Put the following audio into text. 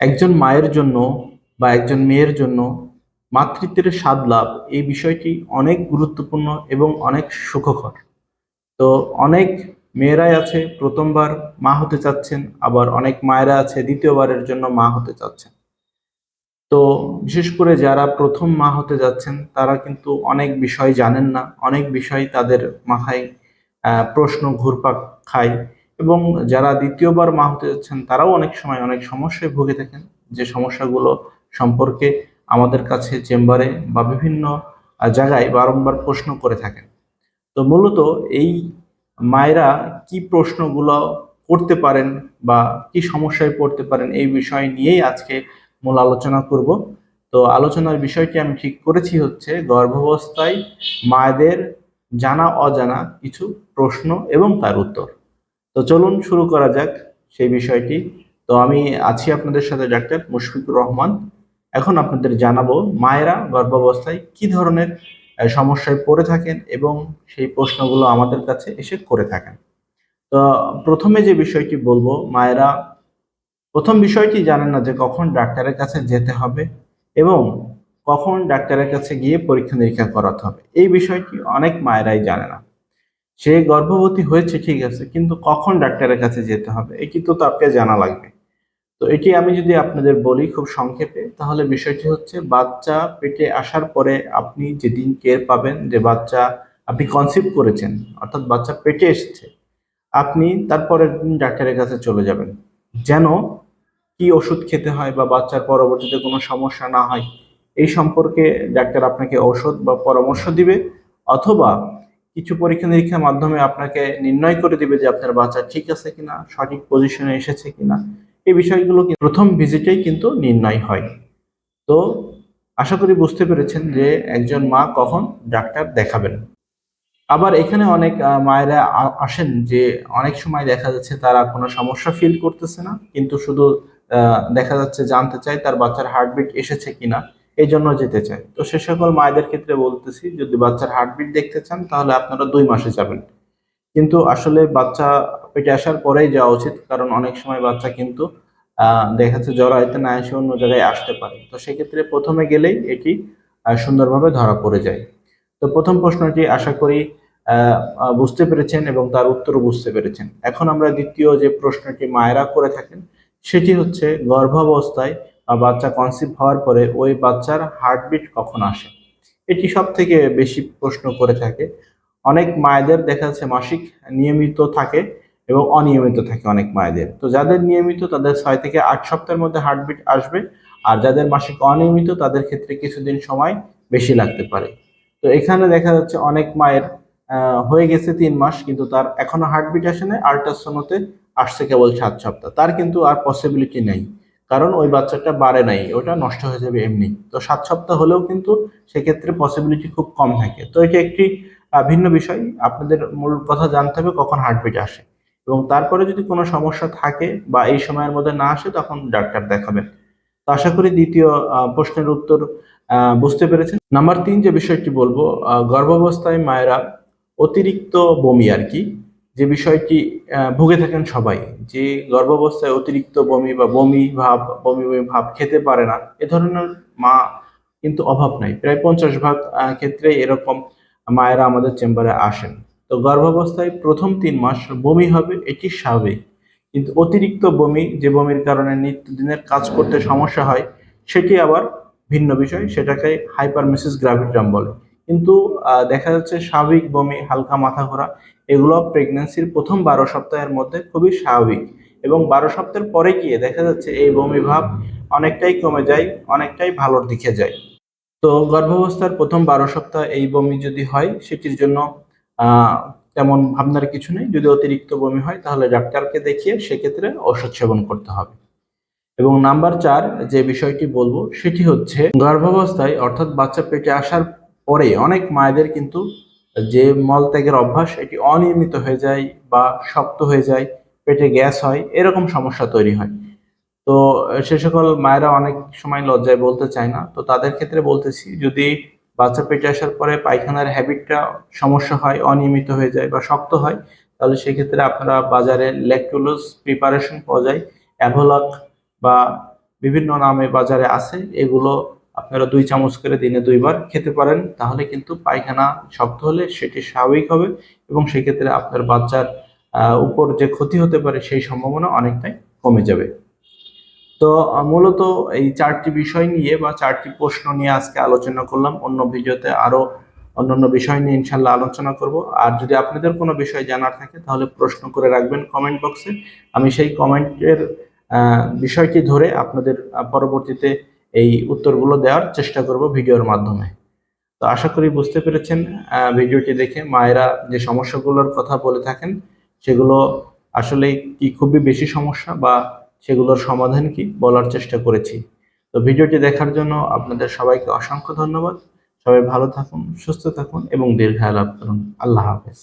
একজন মায়ের জন্য বা একজন মেয়ের জন্য মাতৃত্বের স্বাদ লাভ এই বিষয়টি অনেক গুরুত্বপূর্ণ এবং অনেক সুখকর। তো অনেক মেয়েরাই আছে, প্রথমবার মা হতে চাচ্ছেন, আবার অনেক মায়েরা আছে, দ্বিতীয়বারের জন্য মা হতে চাচ্ছেন। তো বিশেষ করে যারা প্রথম মা হতে যাচ্ছেন, তারা কিন্তু অনেক বিষয় জানেন না, অনেক বিষয় তাদের মাথায় প্রশ্ন ঘুরপাক খায়। এবং যারা দ্বিতীয়বার মা হতে যাচ্ছেন, তারাও অনেক সময় অনেক সমস্যায় ভুগে থাকেন। যে সমস্যাগুলো সম্পর্কে আমাদের কাছে চেম্বারে বা বিভিন্ন জায়গায় বারংবার প্রশ্ন করে থাকেন। তো মূলত এই মায়েরা কি প্রশ্নগুলো করতে পারেন বা কি সমস্যায় পড়তে পারেন এই বিষয় নিয়েই আজকে মূল আলোচনা করব। তো আলোচনার বিষয়টি আমি ঠিক করেছি হচ্ছে গর্ভাবস্থায় মায়েদের জানা অজানা কিছু প্রশ্ন এবং তার উত্তর। তো চলুন শুরু করা যাক সেই বিষয়টি। তো আমি আছি আপনাদের সাথে ডাক্তার মুশফিকুর রহমান। এখন আপনাদের জানাব মায়েরা গর্ভাবস্থায় কি ধরনের সমস্যায় পড়ে থাকেন এবং সেই প্রশ্নগুলো আমাদের কাছে এসে করে থাকেন। তো প্রথমে যে বিষয়টি বলব, মায়েরা প্রথম বিষয়টি জানেন না যে কখন ডাক্তারের কাছে যেতে হবে এবং কখন ডাক্তারের কাছে গিয়ে পরীক্ষা নিরীক্ষা করাতে হবে। এই বিষয়টি অনেক মায়েরাই জানে না। সে গর্ভবতী হয়েছে, ঠিক আছে, কিন্তু কখন ডাক্তারের কাছে যেতে হবে? এটি তো তাকে জানা লাগবে। তো এটি আমি যদি আপনাদের বলি খুব সংক্ষেপে, তাহলে বিষয়টি হচ্ছে বাচ্চা পেটে আসার পরে আপনি যেদিন টের পাবেন যে বাচ্চা আপনি কনসিভ করেছেন, অর্থাৎ বাচ্চা পেটে এসেছে, আপনি তারপরের দিন ডাক্তারের কাছে চলে যাবেন। যেন কি ওষুধ খেতে হয় বা বাচ্চার পরবর্তীতে কোনো সমস্যা না হয়, এই সম্পর্কে ডাক্তার আপনাকে ঔষধ বা পরামর্শ দিবে, অথবা কিছু পরীক্ষা নিরীক্ষার মাধ্যমে আপনাকে নির্ণয় করে দিবে যে আপনার বাচ্চা ঠিক আছে কিনা, সঠিক পজিশনে এসেছে কিনা। এই বিষয়গুলো প্রথম ভিজিটেই কিন্তু নির্ণয় হয়। তো আশা করি বুঝতে পেরেছেন যে একজন মা কখন ডাক্তার দেখাবেন। আবার এখানে অনেক মায়েরা আসেন যে অনেক সময় দেখা যাচ্ছে তারা কোনো সমস্যা ফিল করতেছে না, কিন্তু শুধু দেখা যাচ্ছে জানতে চায় তার বাচ্চার হার্টবিট এসেছে কিনা। এই জন্য যেতে চায়। তো সে সকল মায়েদের ক্ষেত্রে বলতেছি, যদি বাচ্চার হার্টবিট দেখতে চান, তাহলে আপনারা দুই মাসে যাবেন। কিন্তু আসলে বাচ্চা পেটে আসার পরেই যাওয়া উচিত, কারণ অনেক সময় বাচ্চা কিন্তু দেখা যাচ্ছে জরায়ুতে না এসে অন্য জায়গায় আসতে পারে। তো সেক্ষেত্রে প্রথমে গেলেই এটি সুন্দরভাবে ধরা পড়ে যায়। তো প্রথম প্রশ্নটি আশা করি বুঝতে পেরেছেন এবং তার উত্তরও বুঝতে পেরেছেন। এখন আমরা দ্বিতীয় যে প্রশ্নটি মায়েরা করে থাকেন, সেটি হচ্ছে গর্ভাবস্থায় বাচ্চা কনসিভ হওয়ার পরে ওই বাচ্চার হার্টবিট কখন আসে? এটি সব থেকে বেশি প্রশ্ন করে থাকে। অনেক মায়েদের দেখা যাচ্ছে মাসিক নিয়মিত থাকে এবং অনিয়মিত থাকে অনেক মায়েদের। তো যাদের নিয়মিত তাদের ছয় থেকে আট সপ্তাহের মধ্যে হার্টবিট আসবে আর যাদের মাসিক অনিয়মিত তাদের ক্ষেত্রে কিছুদিন সময় বেশি লাগতে পারে। তো এখানে দেখা যাচ্ছে অনেক মায়ের হয়ে গেছে তিন মাস কিন্তু তার এখনও হার্টবিট আসে না আল্ট্রাসোনোতে আসছে কেবল সাত সপ্তাহ। তার কিন্তু আর পসিবিলিটি নেই। কারণ ওই বাচ্চাটা বাড়ে নাই, ওটা নষ্ট হয়ে যাবে এমনি। তো সাত সপ্তাহ হলেও কিন্তু সেক্ষেত্রে পসিবিলিটি খুব কম থাকে। তো এটা একটি ভিন্ন বিষয়। আপনাদের মূল কথা জানতে হবে কখন হার্টবিট আসে। এবং তারপরে যদি কোনো সমস্যা থাকে বা এই সময়ের মধ্যে না আসে, তখন ডাক্তার দেখাবেন। তো আশা করি দ্বিতীয় প্রশ্নের উত্তর বুঝতে পেরেছেন। নাম্বার তিন যে বিষয়টি বলব গর্ভাবস্থায় মায়েরা অতিরিক্ত বমি আর কি। যে বিষয়টি ভুগে থাকেন সবাই, যে গর্ভাবস্থায় অতিরিক্ত বমি বা বমি ভাব, বমি বমি ভাব খেতে পারে না, এ ধরনের মা কিন্তু অভাব নাই। প্রায় পঞ্চাশ ভাগ ক্ষেত্রে এরকম মায়েরা আমাদের চেম্বারে আসেন। তো গর্ভাবস্থায় প্রথম তিন মাস বমি হবে, এটি স্বাভাবিক। কিন্তু অতিরিক্ত বমি, যে বমির কারণে নিত্যদিনের কাজ করতে সমস্যা হয়, সেটি আবার ভিন্ন বিষয়, সেটাকে হাইপারমেসিস গ্রাভিটাম বলে। কিন্তু দেখা যাচ্ছে স্বাভাবিক বমি, হালকা মাথা ঘোরা, এগুলো প্রেগন্যান্সির প্রথম বারো সপ্তাহের মধ্যে খুবই স্বাভাবিক। এবং বারো সপ্তাহের পরে গিয়ে দেখা যাচ্ছে এই বমি ভাব অনেকটাই কমে যায়, অনেকটাই ভালোর দিকে যায়। তো গর্ভাবস্থার প্রথম বারো সপ্তাহ এই বমি যদি হয়, সেটির জন্য তেমন ভাবনার কিছু নেই। যদি অতিরিক্ত বমি হয়, তাহলে ডাক্তারকে দেখিয়ে সেক্ষেত্রে ওষুধ সেবন করতে হবে। এবং নাম্বার চার যে বিষয়টি বলব, সেটি হচ্ছে গর্ভাবস্থায় অর্থাৎ বাচ্চা পেটে আসার পরে অনেক মায়েদের কিন্তু যে মলত্যাগের অভ্যাস, এটি অনিয়মিত হয়ে যায় বা শক্ত হয়ে যায়, পেটে গ্যাস হয়, এরকম সমস্যা তৈরি হয়। তো সে সকল মায়েরা অনেক সময় লজ্জায় বলতে চায় না। তো তাদের ক্ষেত্রে বলতেছি, যদি বাচ্চা পেটে আসার পরে পায়খানার হ্যাবিটটা সমস্যা হয়, অনিয়মিত হয়ে যায় বা শক্ত হয়, তাহলে সেক্ষেত্রে আপনারা বাজারে ল্যাকটুলোজ প্রিপারেশন পাওয়া যায়, অ্যাভোলক বা বিভিন্ন নামে বাজারে আছে, এগুলো আপনারা দুই চামচ করে দিনে দুইবার খেতে পারেন, তাহলে কিন্তু পায়খানা শক্ত হলে সেটি স্বাভাবিক হবে এবং সেক্ষেত্রে আপনার বাচ্চার উপর যে ক্ষতি হতে পারে সেই সম্ভাবনা অনেকটাই কমে যাবে। তো মূলত এই চারটি বিষয় নিয়ে বা চারটি প্রশ্ন নিয়ে আজকে আলোচনা করলাম। অন্য ভিডিওতে আরও অন্যান্য বিষয় নিয়ে ইনশাল্লাহ আলোচনা করব। আর যদি আপনাদের কোনো বিষয় জানার থাকে, তাহলে প্রশ্ন করে রাখবেন কমেন্ট বক্সে। আমি সেই কমেন্টের বিষয়টি ধরে আপনাদের পরবর্তীতে এই উত্তরগুলো দেওয়ার চেষ্টা করব ভিডিওর মাধ্যমে। তো আশা করি বুঝতে পেরেছেন ভিডিওটি দেখে মায়েরা যে সমস্যাগুলোর কথা বলে থাকেন, সেগুলো আসলে কি খুবই বেশি সমস্যা বা সেগুলোর সমাধান কি বলার চেষ্টা করেছি। তো ভিডিওটি দেখার জন্য আপনাদের সবাইকে অসংখ্য ধন্যবাদ। সবাই ভালো থাকুন, সুস্থ থাকুন এবং দীর্ঘায় লাভ করুন। আল্লাহ হাফেজ।